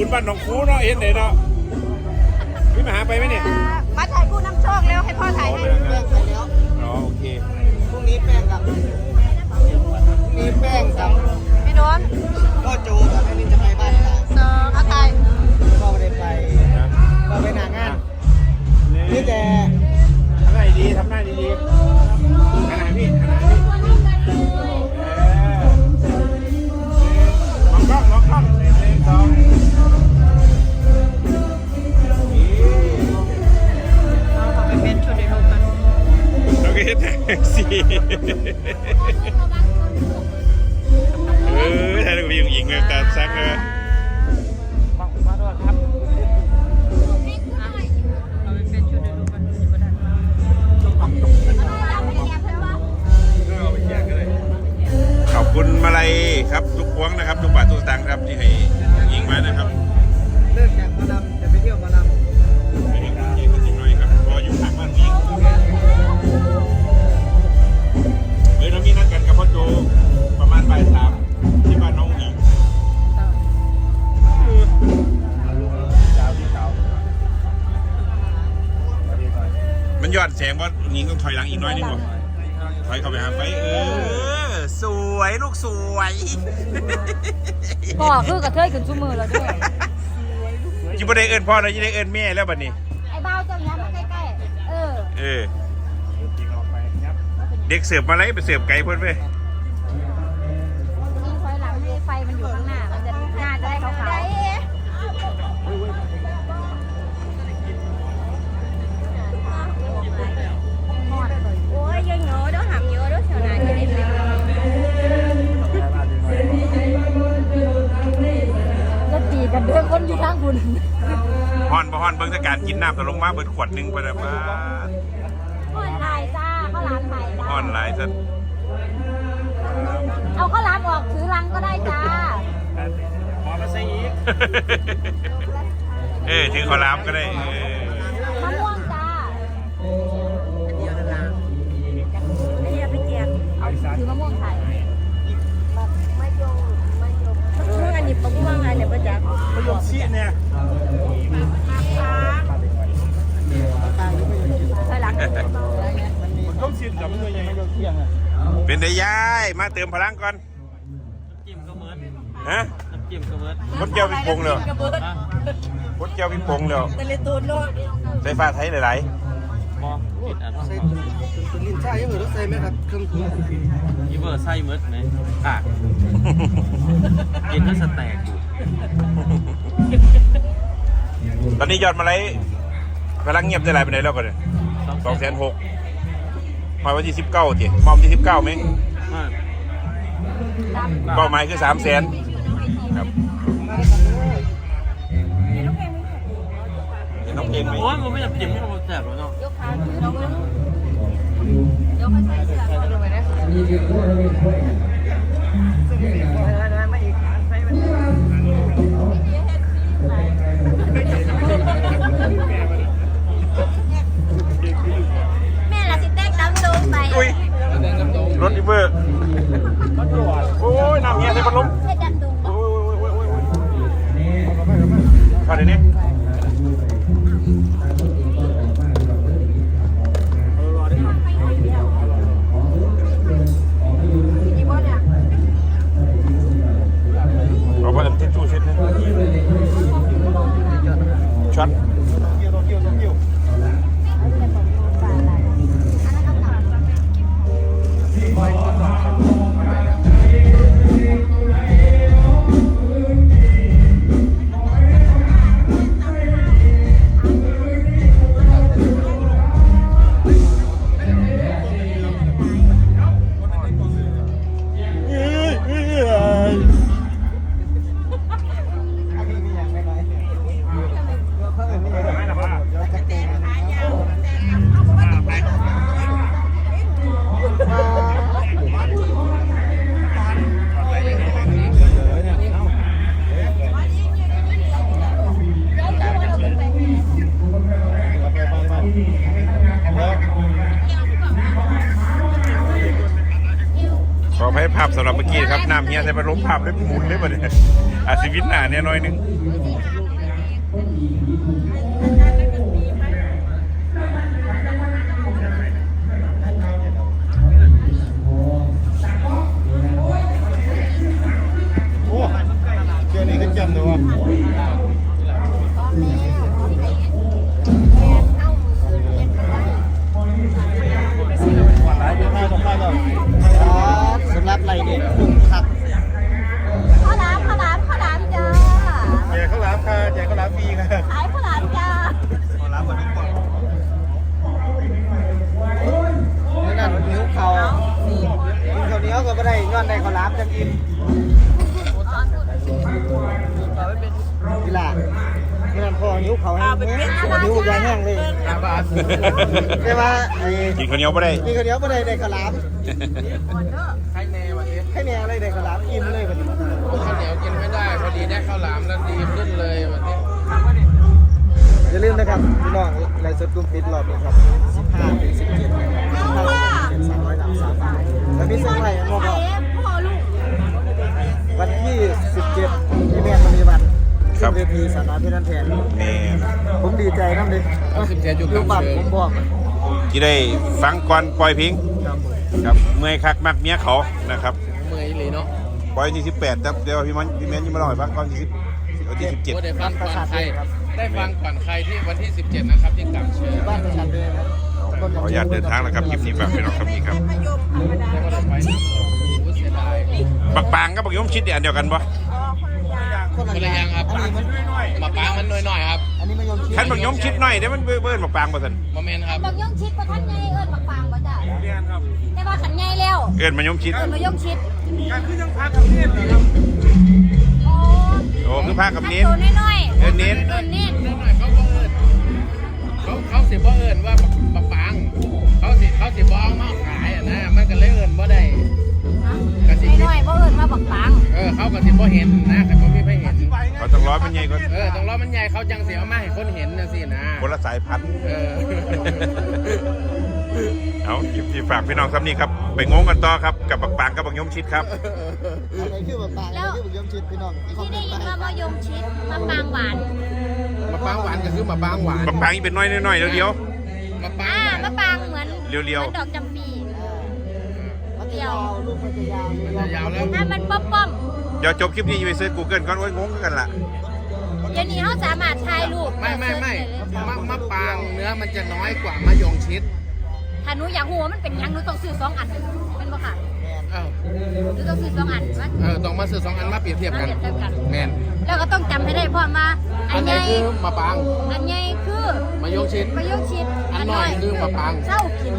ระบุญบ้านหนองคูเนาะเห็นไหนเนาะพี่มาหาไปไหมเนี่ยมาถ่ายคู่น้ำโชคแล้วให้พ่อถ่ายให้แป้งไปแล้วอ๋อโอเคพรุ่งนี้แป้งกับพรุ่งนี้แป้งกับ มันยอดแสงว่าหญิงต้องถอยหลังอีกน้อยนึงวะถอยเข้าไปหาไฟเออ สวยลูกสวย พ่อคือกระเทยขึ้นชุ่มือแล้วด้วยจิบ่ได้เอิ้นพ่อแล้วจิได้เอิ้นแม่แล้วบัดนี้ ไอ้เบ้าเจ้าย้ำมาใกล้ๆ เออ เออ เด็กเสิร์ฟมาเลยไปเสิร์ฟไก่เพิ่นเว้ ก็ตีกันเด้อคนอยู่ทางคุณฮอนบ่ฮอนเบิ่งแต่การกินน้ำก็ลงมาเบิดขวดหนึงไปแล้วว่าออนไลน์จ้าข้าวหลามใหม่จ้าฮอนหลายซะเอาข้าวหลามออกถือลังก็ได้จ้าเออถือขอลามก็ได้เออ อันนี้ประจักษ์มันลงซีเนี่ยตางก็ไม่ยอมกินใช่หลังมันต้องซีกับมันตัวใหญ่ไม่ยอมเที่ยงอะเป็นได้ยายมาเติมพลังก่อนจิ้มก็เหมือนฮะน้ำจิ้มก็เหมือนคนแก้วพี่ปงเลยคนแก้วพี่ปงเลยแต่เลยตูนโลดไฟฟ้าไทยหลายมองกินอันใส่ตุนลิ้นใช่ยังเหรอใส่ไหมครับเครื่องปรุงยีเวอร์ไส้เหมือนไหมกากกินแล้วสแต็กอยู่ๆ ตอนนี้ยอดมาเลยพลังเงียบได้หลายไปไหนแล้วก่อนเนี่ยสองแสนหกพอวันที่สิบเก้าทีมอมที่สิบเก้าไหมมากเป้าหมายคือสามแสนครับเห็นน้องเองไหมโอ้ยมันไม่อยากจิ้มมันแสบหรอกเนาะยกขาถือน้องนึงยกให้ใส่เสื้อก่อนเลยนะ รถดิเวอร์โอ้ยน้ำเงี้ยใส่พัดลมเฮ็ดดันดุงโอ้ยโอ้ยโอ้ยโอ้ยข้าดี๋ยวนี้อีบ่เนี่ยเอาไปทำทปชูช็ดนะช็อต ขอให้ภาพสำหรับเมื่อกี้ครับน้ำเงี้ยจะไปล้มภาพได้หมุนได้ปะเนี่ยอาชีวิตหนาเนี่ยน้อยนึงโอ้เชื่อนี่ก็จำเลยว่า ฟรีค่ะขายข้าวหลามจ้าข้าวหลามวันนี้ก่อนนั่นนิ้วเขากินข้าวเหนียวก็ไม่ได้ย้อนได้ข้าวหลามจังกินกีฬาเมื่อนั้นพอนิ้วเขาแห้งแห้งนิ้วยางแห้งเลยห้าบาทใช่ไหมไอ้กินข้าวเหนียวไม่ได้กินข้าวเหนียวไม่ได้ได้ข้าวหลามใครแน่วันนี้ให้แน่อะไรได้ข้าวหลามอิ่มเลยวันนี้ข้าวเหนียวกินไม่ได้พอดีได้ข้าวหลามแล้วดีขึ้นเลยวันนี้ อย่าลืมนะครับ พี่น้องไลฟ์สดกลุ่มปิดรอบนี้ครับ 15ถึง17 15ถึง17 300หลัก3บาทแล้วมีเสื้อผ้าอย่างงไข่อกพ่อลูกวันที่ 17ที่แม่มณีวันขึ้นเวทีสนามเพชรนันแทนแม่นผมดีใจน้ำเลยเอาสิบเจ็ดอยู่ลูกกำบัตรเชิผงมบอกที่ได้ฟังก่อนปล่อยเพลงครับผมครับเมื่อยคักมักเมียเขานะครับเมื่อยเลยเนาะปล่อยที่18แต่เดี๋ยวพี่มันพี่แมนยังมาเล่าให้ฟังก่อนที่10วันที่ว่าได้ฟังก่อนใครครับ ได้ฟังก่อนใครที่วันที่ 17 นะครับที่กำเชิญบ้านประชันเลยครับ17ขออนุญาตเดินทางนะครับคลิปนี้ฝากไปน้องครับนี่ครับได้ก็ได้ไปโอ้เสียดายบักปางกับบักยมชิดเนี่ยอันเดียวกันปะคนคนละละอย่างครับอันนี้มันมาปางมันน้อยๆครับอันนี้มายมชิดท่านบักยมชิดหน่อยเดี๋ยวมันเบิ้ลบักปางบ่ทันโมเมนต์ครับบักย่องชิดประทันไงเอิญบักปางบ่จ้ะแต่ว่าขันไงแล้วเอิ้นมายมชิดเอิญมายงชิดการขึ้นยังพักกับเทศเหรอครับโอ้โอ้คือ ผ้ากับเน้น ตัวน้อยๆเอิ้น เน้นเอิญเน้นน้อยๆเขาบ่เอิญเขาเขาสิบ่เอิญว่ามาปางเขาสิเขาสิบ่เอามาขายอะนะมันก็เลยเอิญบ่ได้ก็สิคิดน้อยๆบ่เอิญว่าบักปางเออเขาก็สิบ่เห็นนะแต่บ่มีใครเห็นเขาต้องร้อยมันใหญ่กว่าเออต้องรอมันใหญ่เขาจังสิเอามาให้คนเห็นจังซี่นะคนละสายพันธุ์ เออ เอาคลิปที่ฝากพี่น้องครับนี่ครับ ไปงงกันต่อครับ กับบักปางกับบักยมชิดครับอันไหนคือแบบปางอันไหนคือแบบยมชิดพี่น้องคอมที่เมได้นต์ยินมาว่ามายงชิดมะปางหวานมาปางหวานก็คือมาปางหวานบักปางนี่เป็นน้อยน้อยๆเดียวมาปาอ่างหวานมะปางเหมือนเรียวๆ หมือนดอกจำปีมันจะยาวลูกมันจะยาวมันจะยาวแล้ว ถ้ามันป้อมป้อมๆเดี๋ยวจบคลิปนี้จะไปเซิร์ชกูเกิลก่อนโอ้ยงงกันละๆเดี๋ยวนี้เขาสามารถถ่ายรูปไม่ไม่ไม่เสิร์ชด้เลยมะมะปางเนื้อมันจะน้อยกว่ามะยงชิด ถ้าหนูอยากหัวามันเป็นหยังหนูต้องซื้อสองอันเป็นบ่ค่ะเออหนูต้องซื้อสองอันมัน เออต้องมาซื้อสองอันมาเปรียบเทียบกัน มาเปรียบเทียบกัน แมนแล้วก็ต้องจำให้ได้เพราะว่าอัอันนใหนี้ญ่คือมะปางอันใหญ่คือมะยงชิด มะยงชิดอันน้อยคือมะปางเศร้ากิน